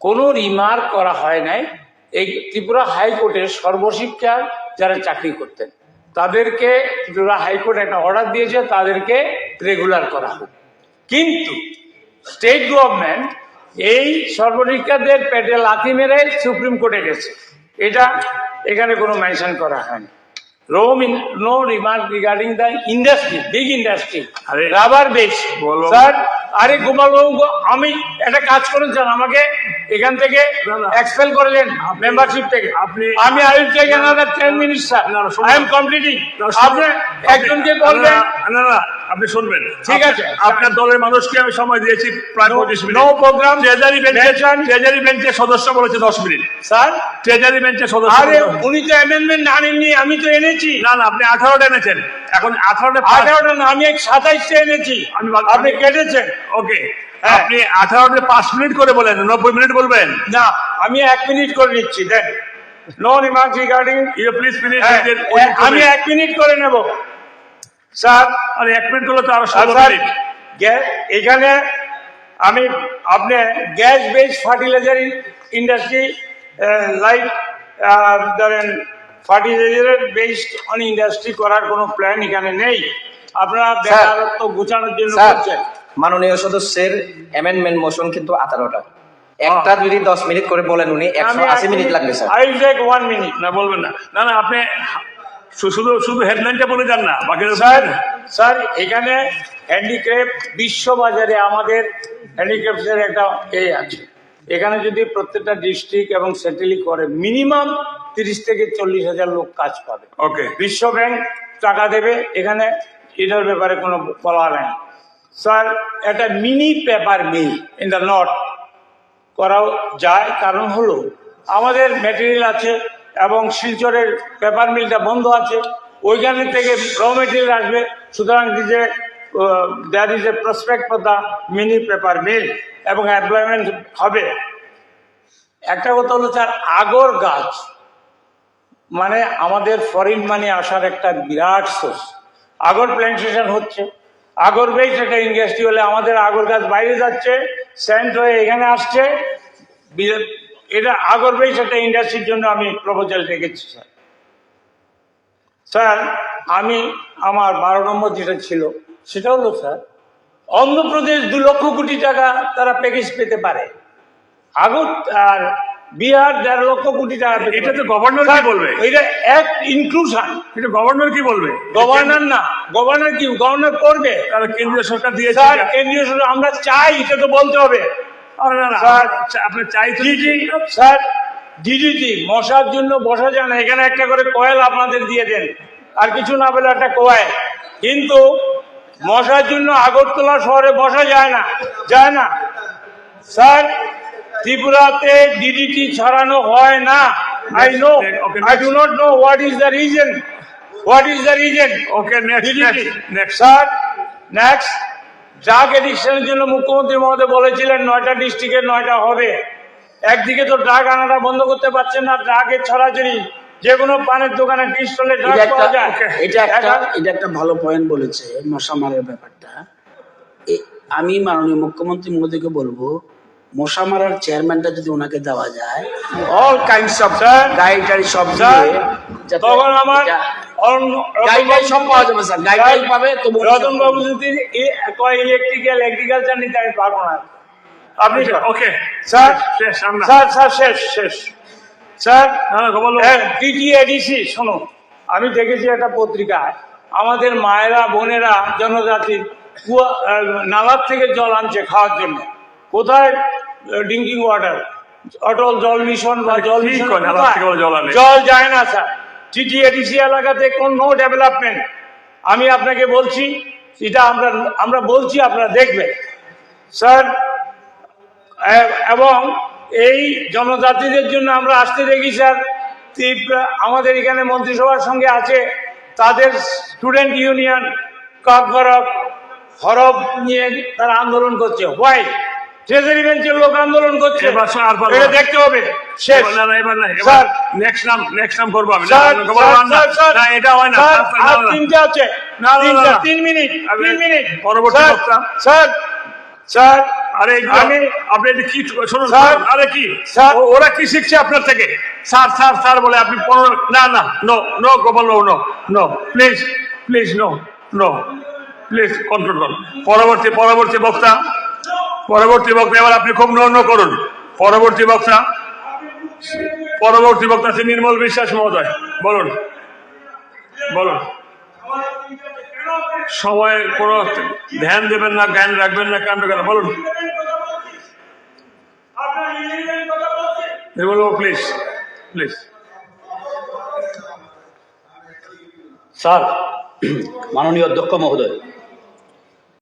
কোনো রিমার্ক করা হয় নাই। এই ত্রিপুরা হাইকোর্টের সর্বশিক্ষার যারা চাকরি করতেন তাদেরকে ত্রিপুরা হাইকোর্ট একটা অর্ডার দিয়েছে তাদেরকে রেগুলার করা হোক। কিন্তু স্টেট গভর্নমেন্ট এই সর্বশিক্ষাদের পেটে লাথি মেরে সুপ্রিম কোর্টে গেছে। এটা এখানে কোনো মেনশন করা হয়নি। Room in no remark regarding the industry big industry আরে- রাবার বেস বলো। স্যার আরে গোপাল বাবু আমি একটা কাজ করুন স্যার আমাকে এখান থেকে। এক্সপেল করলেন মেম্বারশিপ থেকে আপনি- আমি I will take another 10 minutes sir. I am completing. আপনি একজনকে বলবেন না না আপনি শুনবেন। ঠিক আছে। আপনার দলের মানুষকে আমি সময় দিয়েছি প্রায় পঁচিশ মিনিট। নো প্রোগ্রাম ট্রেজারি বেঞ্চের ট্রেজারি বেঞ্চের সদস্য বলেছে দশ মিনিট। স্যার ট্রেজারি বেঞ্চের সদস্য আরে উনি তো অ্যামেন্ডমেন্ট না আনেননি আমি তো এনেছি। না না আপনি আঠারোটা এনেছেন। এখন আঠারোটা আঠারোটা না আমি সাতাইশটা এনেছি। আমি আপনি কেটেছেন। ওকে হ্যাঁ। আপনি আঠারোটা পাঁচ মিনিট করে বলেন নব্বই মিনিট বলবেন? না আমি এক মিনিট করে নিচ্ছি দেন। No remark regarding you please finish আমি এক মিনিট করে নেব। স্যার আর এক মিনিট করলে তো আরও স্যার এখানে আমি আপনি gas base fertiliser industry like ধরেন ফার্টিলাইজারের বেসড অন ইন্ডাস্ট্রি করার কোনো প্ল্যান এখানে নেই। আপনারা বেকারত্ব গোছানোর জন্য করছেন। মাননীয় সদস্যের অ্যামেন্ডমেন্ট মোশন কিন্তু আঠারোটা। একটা যদি দশ মিনিট করে বলেন উনি একশো আশি মিনিট লাগবে sir. I take one minute. না বলবেন না। না না আপনি শুধু শুধু হেডলাইনটা বলে যান না বাকি স্যার স্যার এখানে হ্যান্ডিক্রাফট বিশ্ববাজারে আমাদের হ্যান্ডিক্রাফটের একটা এই আছে। এখানে যদি প্রত্যেকটা ডিস্ট্রিক্ট এবং সেটেলি করে মিনিমাম তিরিশ থেকে চল্লিশ হাজার লোক কাজ পাবে। ওকে বিশ্ব ব্যাংক টাকা দেবে এখানে এটার ব্যাপারে কোনো বলা নেই স্যার একটা mini paper mill in the north করাও যায়। কারণ হলো আমাদের ম্যাটেরিয়াল আছে এবং শিলচরের পেপার মিলটা বন্ধ আছে। ওইখানে থেকে র মেটেরিয়াল আসবে। সুতরাং যে that is a prospect for the mini paper mill এবং এমপ্লয়মেন্ট হবে। একটা কথা হলো স্যার আগর গাছ মানে আমাদের ফরেন মানি আসার একটা বিরাট সোর্স আগর প্ল্যান্টেশন হচ্ছে। আগর বেশ একটা ইন্ডাস্ট্রি হলে আমাদের আগর গাছ বাইরে যাচ্ছে স্যান্ড হয়ে এখানে আসছে। এটা আগর বেশ একটা ইন্ডাস্ট্রির জন্য আমি প্রপোজাল রেখেছি স্যার। স্যার আমি আমার বারো নম্বর যেটা ছিল সেটা হলো স্যার অন্ধ্রপ্রদেশ দু লক্ষ কোটি টাকা তারা প্যাকেজ পেতে পারে। আগর আর বিহার দেড় লক্ষ কোটি টাকা এটা তো গভর্নর কি বলবে? এটা এক ইনক্লুশন এটা গভর্নর কি বলবে? গভর্নর না গভর্নর কি গভর্নর করবে? তাহলে কেন্দ্রীয় সরকার দিয়েছে কেন্দ্রীয় সরকার আমরা চাই এটা তো বলতে হবে। আরে না না স্যার, আপনি- আপনি চাই স্যার ডিডিটি মশার জন্য বসা যায় না। এখানে একটা করে কয়েল আপনাদের দিয়ে দেন। আর কিছু না পেলে একটা কয়েল। কিন্তু মশার জন্য আগরতলা শহরে বসা যায় না যায় না। স্যার ত্রিপুরাতে ডিডিটি ছড়ানো হয় না। I know I do not know what is the reason what is the reason okay next next sir next drug এডিকশনের জন্য মুখ্যমন্ত্রী মহোদয় বলেছিলেন নয়টা ডিস্ট্রিক্টের নয়টা হবে। একদিকে তো ড্রাগ আনাটা বন্ধ করতে পারছেন না ড্রাগের ছড়াছড়ি যে কোনো পানের দোকানে টি স্টলে ড্রাগ এটা একটা পাওয়া যায়। এটা একটা এটা একটা ভালো পয়েন্ট বলেছে মশা মারার ব্যাপারটা। এ- আমি মাননীয় মুখ্যমন্ত্রী মহোদয়কে বলব মশা মারার চেয়ারম্যানটা যদি ওনাকে দেওয়া যায় অল কাইন্ডস অফ সব তখন আমার সব পাওয়া যাবে স্যার। গাইডলাইন পাবে তবু রতন বাবু যদি ইলেকট্রিক্যাল এগ্রিকালচার নিতে আমি পারব না। আপনি ওকে স্যার শেষ স্যার স্যার শেষ শেষ। স্যার হ্যাঁ টিটিএডিসি শোনো আমি দেখেছি একটা পত্রিকায় আমাদের মায়েরা বোনেরা জনজাতির কুয়া নালার থেকে জল আনছে খাওয়ার জন্য। কোথায়? ড্রিঙ্কিং ওয়াটার অটল জল মিশন বা জল? জল যায় না স্যার। টিটিএডিসি এলাকাতে কোন ডেভেলপমেন্ট? আমি আপনাকে বলছি, এটা আমরা আমরা বলছি, আপনারা দেখবেন। স্যার এবং এই জনজাতিদের জন্য আমরা আসতে দেখি, স্যার। আমাদের এখানে মন্ত্রিসভার সঙ্গে আছে, তাদের স্টুডেন্ট ইউনিয়ন, কাকবরক, হরব নিয়ে তারা আন্দোলন করছে। হোয়াই ট্রেজারি বেঞ্চের লোক আন্দোলন করছে এবার স্যার আর পারব দেখতে হবে। শেষ। না না এবার না এবার নেক্সট নাম নেক্সট নাম করব আমি। না, স্যার, না, গোপাল স্যার, বাবু, না, স্যার, স্যার, না এটা হয় না। আর না, না। আছে। না, না, তিনটে, না, না। তিন মিনিট তিন মিনিট। পরবর্তী বক্তা। স্যার স্যার আরে আমি- আপনি এটা কি শুনুন স্যার, আরে কি? স্যার। ওরা কি শিখছে আপনার থেকে? স্যার স্যার স্যার বলে আপনি পনেরো না না no no Gopal babu no no please please no no please control পরবর্তী পরবর্তী বক্তা। পরবর্তী বক্তা, এবার আপনি খুব নন্য করুন। পরবর্তী বক্তা। পরবর্তী বক্তা আছে নির্মল বিশ্বাস মহোদয়। বলুন। বলুন। সময়ের কোনো ধ্যান দেবেন না, জ্ঞান রাখবেন না, কাণ্ড কেন বলুন। প্লিজ প্লিজ স্যার, মাননীয় অধ্যক্ষ মহোদয়